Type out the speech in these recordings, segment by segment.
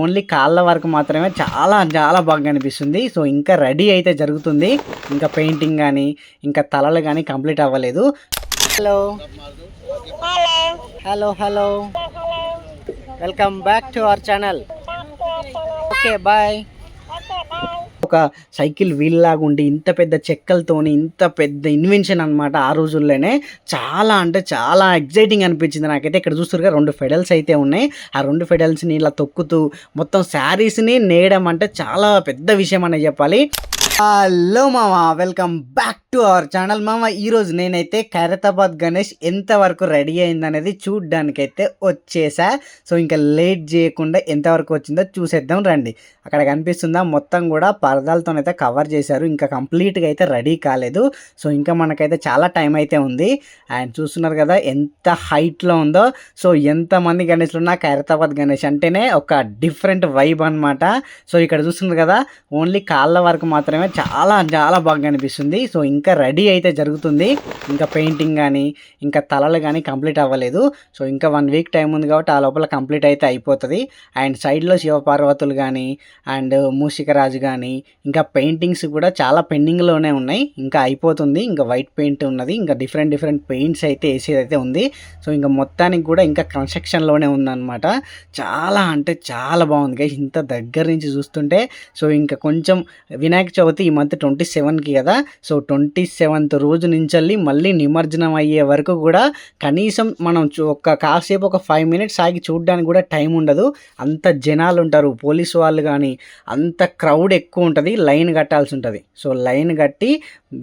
Only కాళ్ళ వరకు మాత్రమే చాలా చాలా బాగా కనిపిస్తుంది. సో ఇంకా రెడీ అయితే జరుగుతుంది. ఇంకా పెయింటింగ్ కానీ ఇంకా తలలు కానీ కంప్లీట్ అవ్వలేదు. Hello. Hello hello. Welcome back to our channel. Okay bye. ఒక సైకిల్ వీల్ లాగా ఉండి ఇంత పెద్ద చెక్కలతోని ఇంత పెద్ద ఇన్వెన్షన్ అన్నమాట ఆ రోజుల్లోనే. చాలా అంటే చాలా ఎగ్జైటింగ్ అనిపించింది నాకైతే. ఇక్కడ చూస్తున్నారు రెండు ఫెడల్స్ అయితే ఉన్నాయి. ఆ రెండు ఫెడల్స్ని ఇలా తొక్కుతూ మొత్తం శారీస్ని నేయడం అంటే చాలా పెద్ద విషయం అనే చెప్పాలి. హలో మామ welcome back to our channel మామ ఈరోజు నేనైతే ఖైరతాబాద్ గణేష్ ఎంతవరకు రెడీ అయిందనేది చూడ్డానికైతే వచ్చేసా. సో ఇంకా లేట్ చేయకుండా ఎంతవరకు వచ్చిందో చూసేద్దాం రండి. అక్కడ కనిపిస్తుందా మొత్తం కూడా పరదాలతోనైతే కవర్ చేశారు. ఇంకా కంప్లీట్గా అయితే రెడీ కాలేదు. సో ఇంకా మనకైతే చాలా టైం అయితే ఉంది. అండ్ చూస్తున్నారు కదా ఎంత హైట్లో ఉందో. సో ఎంతమంది గణేష్లు ఉన్నా ఖైరతాబాద్ గణేష్ అంటేనే ఒక డిఫరెంట్ వైబ్ అనమాట సో ఇక్కడ చూస్తున్నారు కదా ఓన్లీ కాళ్ళ వరకు మాత్రమే చాలా చాలా బాగా కనిపిస్తుంది. సో ఇంకా రెడీ అయితే జరుగుతుంది. ఇంకా పెయింటింగ్ కానీ ఇంకా తలలు కానీ కంప్లీట్ అవ్వలేదు. సో ఇంకా వన్ వీక్ టైం ఉంది కాబట్టి ఆ లోపల కంప్లీట్ అయితే అయిపోతుంది. అండ్ సైడ్లో శివపార్వతులు కానీ అండ్ మూషికరాజు కానీ ఇంకా పెయింటింగ్స్ కూడా చాలా పెండింగ్లోనే ఉన్నాయి. ఇంకా అయిపోతుంది. ఇంకా వైట్ పెయింట్ ఉన్నది. ఇంకా డిఫరెంట్ డిఫరెంట్ పెయింట్స్ అయితే వేసేది అయితే ఉంది. సో ఇంకా మొత్తానికి కూడా ఇంకా కన్స్ట్రక్షన్లోనే ఉందన్నమాట. చాలా అంటే చాలా బాగుంది guys. ఇంత దగ్గర నుంచి చూస్తుంటే సో ఇంకా కొంచెం వినాయక చవితి ఈ మంత్ ట్వంటీ సెవెన్కి కదా. సో ట్వంటీ సెవెంత్ రోజు నుంచి మళ్ళీ నిమజ్జనం అయ్యే వరకు కూడా కనీసం మనం ఒక కాసేపు ఒక ఫైవ్ మినిట్స్ ఆగి చూడడానికి కూడా టైం ఉండదు. అంత జనాలు ఉంటారు పోలీసు వాళ్ళు కానీ అంత క్రౌడ్ ఎక్కువ ఉంటుంది. లైన్ కట్టాల్సి ఉంటుంది. సో లైన్ కట్టి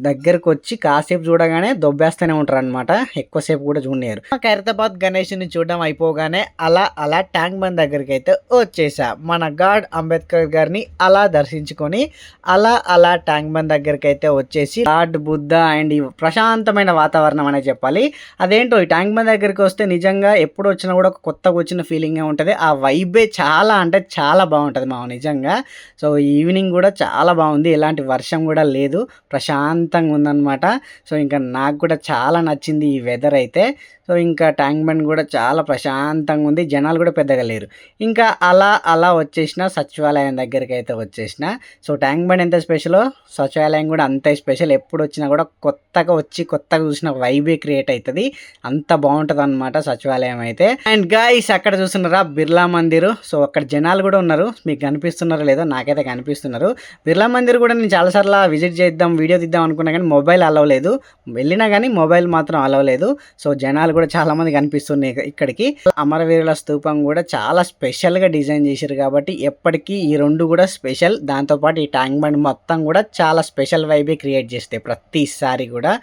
దగ్గరకు వచ్చి కాసేపు చూడగానే దొబ్బేస్తూనే ఉంటారు అనమాట ఎక్కువసేపు కూడా చూడలేరు ఖైరతాబాద్ గణేష్ని చూడడం అయిపోగానే అలా అలా ట్యాంక్ బండ్ దగ్గరికి అయితే వచ్చేసా. మన గాడ్ అంబేద్కర్ గారిని అలా దర్శించుకొని అలా అలా ట్యాంక్ బండ్ దగ్గరికి అయితే వచ్చేసి గాడ్ బుద్ధ అండ్ ప్రశాంతమైన వాతావరణం అనే చెప్పాలి. అదేంటో ఈ ట్యాంక్ బండ్ దగ్గరికి వస్తే నిజంగా ఎప్పుడు వచ్చినా కూడా ఒక కొత్తగా వచ్చిన ఫీలింగ్ ఉంటుంది. ఆ వైబే చాలా అంటే చాలా బాగుంటుంది మా నిజంగా. సో ఈవినింగ్ కూడా చాలా బాగుంది. ఎలాంటి వర్షం కూడా లేదు. ప్రశాంతంగా ఉందన్నమాట. సో ఇంకా నాకు కూడా చాలా నచ్చింది ఈ వెదర్ అయితే. సో ఇంకా ట్యాంక్ బండ్ కూడా చాలా ప్రశాంతంగా ఉంది. జనాలు కూడా పెద్దగా లేరు. ఇంకా అలా అలా వచ్చేసిన సచివాలయం దగ్గరికి అయితే వచ్చేసిన సో ట్యాంక్ బండ్ ఎంత స్పెషలో? సచివాలయం కూడా అంతే స్పెషల్. ఎప్పుడు వచ్చినా కూడా కొత్తగా వచ్చి కొత్తగా చూసిన వైబే క్రియేట్ అవుతుంది అంత బాగుంటుంది అనమాట సచివాలయం అయితే. అండ్ గాయస్ అక్కడ చూస్తున్నారా? బిర్లా మందిర్. సో అక్కడ జనాలు కూడా ఉన్నారు. మీకు కనిపిస్తున్నారో లేదో నాకైతే కనిపిస్తున్నారు. బిర్లా మందిర్ కూడా నేను చాలాసార్లు విజిట్ చేద్దాం వీడియో తీద్దాం అనుకున్నా కానీ మొబైల్ అలవలేదు వెళ్ళినా కానీ మొబైల్ మాత్రం అలవలేదు సో జనాలు కూడా చాలా మంది కనిపిస్తున్నాయి ఇక్కడికి. అమరవీరుల స్తూపం కూడా చాలా స్పెషల్గా డిజైన్ చేశారు కాబట్టి ఎప్పటికీ ఈ రెండు కూడా స్పెషల్ దాంతోపాటు ఈ ట్యాంక్ బండ్ మొత్తం కూడా చాలా స్పెషల్ వైబే క్రియేట్ చేస్తాయి ప్రతిసారి కూడా.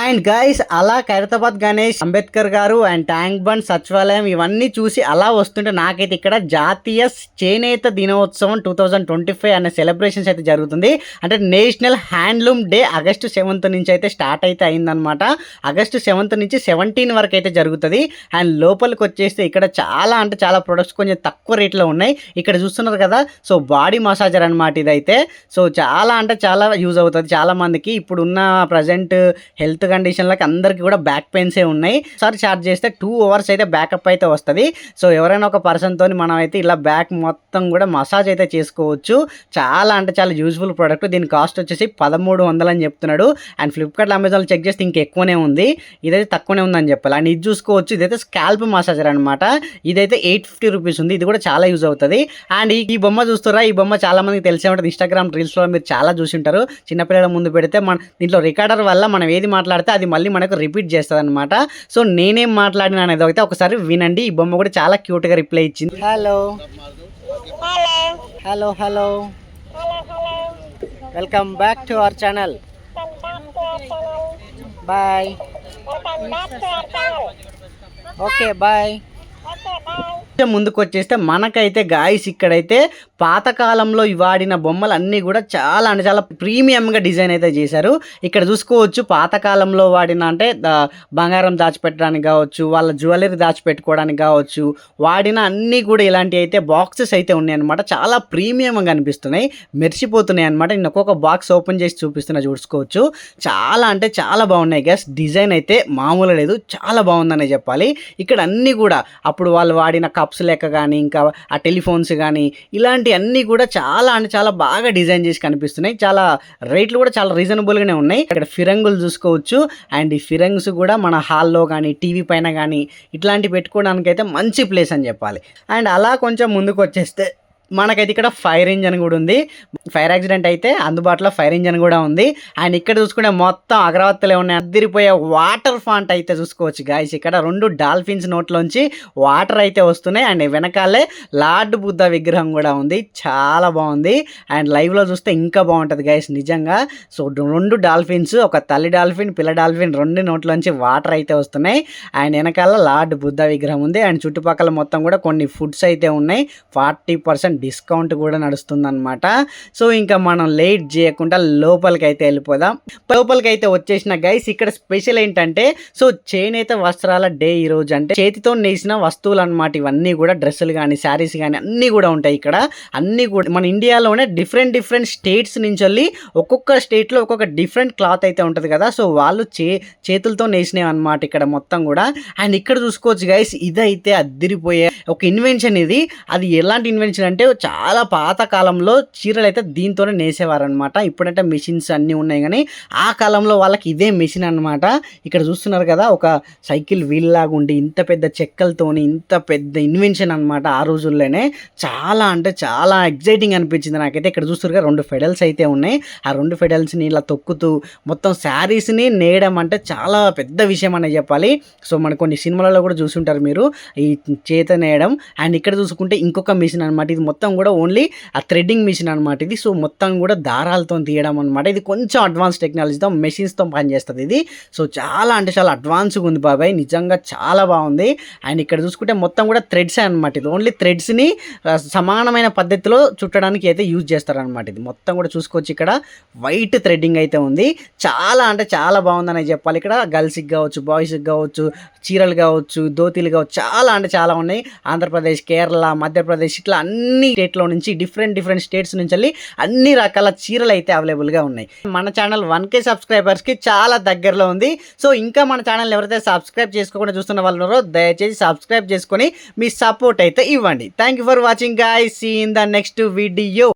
అండ్ గైస్ అలా ఖైరతాబాద్ గణేష్ అంబేద్కర్ గారు అండ్ ట్యాంక్ బండ్ సచివాలయం ఇవన్నీ చూసి అలా వస్తుంటే నాకైతే ఇక్కడ జాతీయ చేనేత దినోత్సవం టూ థౌజండ్ ట్వంటీ ఫైవ్ అనే సెలబ్రేషన్స్ అయితే జరుగుతుంది. అంటే national handloom day August seventh నుంచి అయితే స్టార్ట్ అయితే అయిందనమాట ఆగస్టు సెవెంత్ నుంచి సెవెంటీన్ వరకు అయితే జరుగుతుంది. అండ్ లోపలికి వచ్చేస్తే ఇక్కడ చాలా అంటే చాలా ప్రొడక్ట్స్ కొంచెం తక్కువ రేట్లో ఉన్నాయి. ఇక్కడ చూస్తున్నారు కదా సో బాడీ మసాజర్ అనమాట ఇదైతే. సో చాలా అంటే చాలా యూజ్ అవుతుంది. చాలా మందికి ఇప్పుడు ఉన్న ప్రజెంట్ హెల్త్ కండిషన్లకి అందరికీ కూడా బ్యాక్ పెయిన్సే ఉన్నాయి. సార్ ఛార్జ్ చేస్తే టూ అవర్స్ అయితే బ్యాకప్ అయితే వస్తుంది. సో ఎవరైనా ఒక పర్సన్తో మనం అయితే ఇలా బ్యాక్ మొత్తం కూడా మసాజ్ అయితే చేసుకోవచ్చు. చాలా అంటే చాలా యూజ్ఫుల్ ప్రోడక్ట్. దీని కాస్ట్ వచ్చేసి పదమూడు వందలు అని చెప్తున్నాడు. అండ్ ఫ్లిప్కార్ట్ అమెజాన్ చెక్ చేస్తే ఇంక ఎక్కువనే ఉంది. ఇదైతే తక్కువనే ఉందని చెప్పాలి. అండ్ ఇది చూసుకోవచ్చు. ఇదైతే స్కాల్ప్ మసాజర్ అనమాట ఇదైతే ఎయిట్ ఫిఫ్టీ రూపీస్ ఉంది. ఇది కూడా చాలా యూజ్ అవుతుంది. అండ్ ఈ- ఈ బొమ్మ చూస్తారా ఈ బొమ్మ చాలా మందికి తెలిసే ఉంటుంది. ఇన్స్టాగ్రామ్ రీల్స్లో మీరు చాలా చూసి ఉంటారు. చిన్నపిల్లల ముందు పెడితే మన దీంట్లో రికార్డర్ వల్ల మనం ఏది మాట్లాడితే అది మళ్ళీ మనకు రిపీట్ చేస్తుంది అనమాట సో నేనేం మాట్లాడినా అనేది అయితే ఒకసారి వినండి. ఈ బొమ్మ కూడా చాలా క్యూట్గా రిప్లై ఇచ్చింది. Hello. Hello. Hello welcome back to our channel bye okay bye ముందుకు వచ్చేస్తే మనకైతే గాయస్ ఇక్కడైతే పాతకాలంలో వాడిన బొమ్మలు అన్నీ కూడా చాలా అంటే చాలా ప్రీమియంగా డిజైన్ అయితే చేశారు. ఇక్కడ చూసుకోవచ్చు పాతకాలంలో వాడిన అంటే బంగారం దాచిపెట్టడానికి కావచ్చు వాళ్ళ జ్యువెలరీ దాచిపెట్టుకోవడానికి కావచ్చు వాడిన అన్నీ కూడా ఇలాంటివి అయితే బాక్సెస్ అయితే ఉన్నాయన్నమాట. చాలా ప్రీమియంగా కనిపిస్తున్నాయి. మెరిసిపోతున్నాయి అనమాట నేను ఒక్కొక్క బాక్స్ ఓపెన్ చేసి చూపిస్తున్నా చూసుకోవచ్చు. చాలా అంటే చాలా బాగున్నాయి గ్యాస్ డిజైన్ అయితే మామూలు లేదు. చాలా బాగుందనే చెప్పాలి. ఇక్కడ అన్నీ కూడా అప్పుడు వాళ్ళు వాడిన కప్స్ లెక్క కానీ ఇంకా ఆ టెలిఫోన్స్ కానీ ఇలాంటి అన్నీ కూడా చాలా అంటే చాలా బాగా డిజైన్ చేసి కనిపిస్తున్నాయి. చాలా రేట్లు కూడా చాలా రీజనబుల్గానే ఉన్నాయి. ఇక్కడ ఫిరంగులు చూసుకోవచ్చు. అండ్ ఈ ఫిరంగ్స్ కూడా మన హాల్లో కానీ టీవీ పైన కానీ ఇట్లాంటి పెట్టుకోవడానికి అయితే మంచి ప్లేస్ అని చెప్పాలి. అండ్ అలా కొంచెం ముందుకు వచ్చేస్తే మనకైతే ఇక్కడ ఫైర్ ఇంజన్ కూడా ఉంది. ఫైర్ యాక్సిడెంట్ అయితే అందుబాటులో ఫైర్ ఇంజన్ కూడా ఉంది. అండ్ ఇక్కడ చూసుకుంటే మొత్తం అగరవత్తులే ఉన్నాయి. అద్దరిపోయే వాటర్ ఫాంట్ అయితే చూసుకోవచ్చు గాయస్. ఇక్కడ రెండు డాల్ఫిన్స్ నోట్లోంచి వాటర్ అయితే వస్తున్నాయి. అండ్ వెనకాలే లార్డ్ బుద్ధ విగ్రహం కూడా ఉంది. చాలా బాగుంది. అండ్ లైవ్లో చూస్తే ఇంకా బాగుంటుంది గాయస్. నిజంగా సో రెండు డాల్ఫిన్స్ ఒక తల్లి డాల్ఫిన్ పిల్ల డాల్ఫిన్ రెండు నోట్లోంచి వాటర్ అయితే వస్తున్నాయి. అండ్ వెనకాల లార్డ్ బుద్ధ విగ్రహం ఉంది. అండ్ చుట్టుపక్కల మొత్తం కూడా కొన్ని ఫుడ్స్ అయితే ఉన్నాయి. ఫార్టీ పర్సెంట్ డిస్కౌంట్ కూడా నడుస్తుంది అనమాట సో ఇంకా మనం లేట్ చేయకుండా లోపలికి అయితే వెళ్ళిపోదాం. లోపలికి అయితే వచ్చేసిన గైస్ ఇక్కడ స్పెషల్ ఏంటంటే సో చేనేత వస్త్రాల డే ఈ రోజు. అంటే చేతితో నేసిన వస్తువులు అనమాట ఇవన్నీ కూడా డ్రెస్సులు కానీ శారీస్ కానీ అన్నీ కూడా ఉంటాయి ఇక్కడ. అన్నీ కూడా మన ఇండియాలోనే డిఫరెంట్ డిఫరెంట్ స్టేట్స్ నుంచి వెళ్ళి ఒక్కొక్క స్టేట్లో ఒక్కొక్క డిఫరెంట్ క్లాత్ అయితే ఉంటుంది కదా. సో వాళ్ళు చే చేతులతో నేసినవి అనమాట ఇక్కడ మొత్తం కూడా. అండ్ ఇక్కడ చూసుకోవచ్చు గైస్ ఇదైతే అద్దిరిపోయే ఒక ఇన్వెన్షన్ ఇది. అది ఎలాంటి ఇన్వెన్షన్ అంటే చాలా పాత కాలంలో చీరలు అయితే దీంతోనే నేసేవారనమాట ఇప్పుడంటే మిషన్స్ అన్నీ ఉన్నాయి కానీ ఆ కాలంలో వాళ్ళకి ఇదే మిషన్ అనమాట ఇక్కడ చూస్తున్నారు కదా ఒక సైకిల్ వీల్ లాగా ఉండి ఇంత పెద్ద చెక్కలతోని ఇంత పెద్ద ఇన్వెన్షన్ అనమాట ఆ రోజుల్లోనే. చాలా అంటే చాలా ఎగ్జైటింగ్ అనిపించింది నాకైతే. ఇక్కడ చూస్తున్నారు కదా రెండు ఫెడల్స్ అయితే ఉన్నాయి. ఆ రెండు ఫెడల్స్ని ఇలా తొక్కుతూ మొత్తం శారీస్ని నేయడం అంటే చాలా పెద్ద విషయం అనేది చెప్పాలి. సో మన కొన్ని సినిమాలలో కూడా చూసుంటారు మీరు ఈ చేత నేయడం. అండ్ ఇక్కడ చూసుకుంటే ఇంకొక మిషన్ అనమాట ఇది మొత్తం కూడా ఓన్లీ ఆ థ్రెడ్డింగ్ మిషన్ అనమాట ఇది. సో మొత్తం కూడా దారాలతో తీయడం అనమాట ఇది కొంచెం అడ్వాన్స్ టెక్నాలజీతో మెషిన్స్తో పనిచేస్తుంది ఇది. సో చాలా అంటే చాలా అడ్వాన్స్గా ఉంది బాబాయ్. నిజంగా చాలా బాగుంది. అండ్ ఇక్కడ చూసుకుంటే మొత్తం కూడా థ్రెడ్స్ అనమాట ఇది. ఓన్లీ థ్రెడ్స్ని సమానమైన పద్ధతిలో చుట్టడానికి అయితే యూజ్ చేస్తారనమాట ఇది. మొత్తం కూడా చూసుకోవచ్చు ఇక్కడ. వైట్ థ్రెడ్డింగ్ అయితే ఉంది. చాలా అంటే చాలా బాగుందని చెప్పాలి ఇక్కడ. గర్ల్స్కి కావచ్చు బాయ్స్కి కావచ్చు చీరలు కావచ్చు దోతీలు కావచ్చు చాలా అంటే చాలా ఉన్నాయి. ఆంధ్రప్రదేశ్ కేరళ మధ్యప్రదేశ్ ఇట్లా అన్ని అన్ని స్టేట్లో నుంచి డిఫరెంట్ డిఫరెంట్ స్టేట్స్ నుంచి వెళ్ళి అన్ని రకాల చీరలు అయితే అవైలబుల్గా ఉన్నాయి. మన ఛానల్ వన్ కే సబ్స్క్రైబర్స్కి చాలా దగ్గరలో ఉంది. సో ఇంకా మన ఛానల్ ఎవరైతే సబ్స్క్రైబ్ చేసుకోకుండా చూస్తున్న వాళ్ళు ఉన్నారో దయచేసి సబ్స్క్రైబ్ చేసుకొని మీ సపోర్ట్ అయితే ఇవ్వండి. Thank you for watching guy see in the next video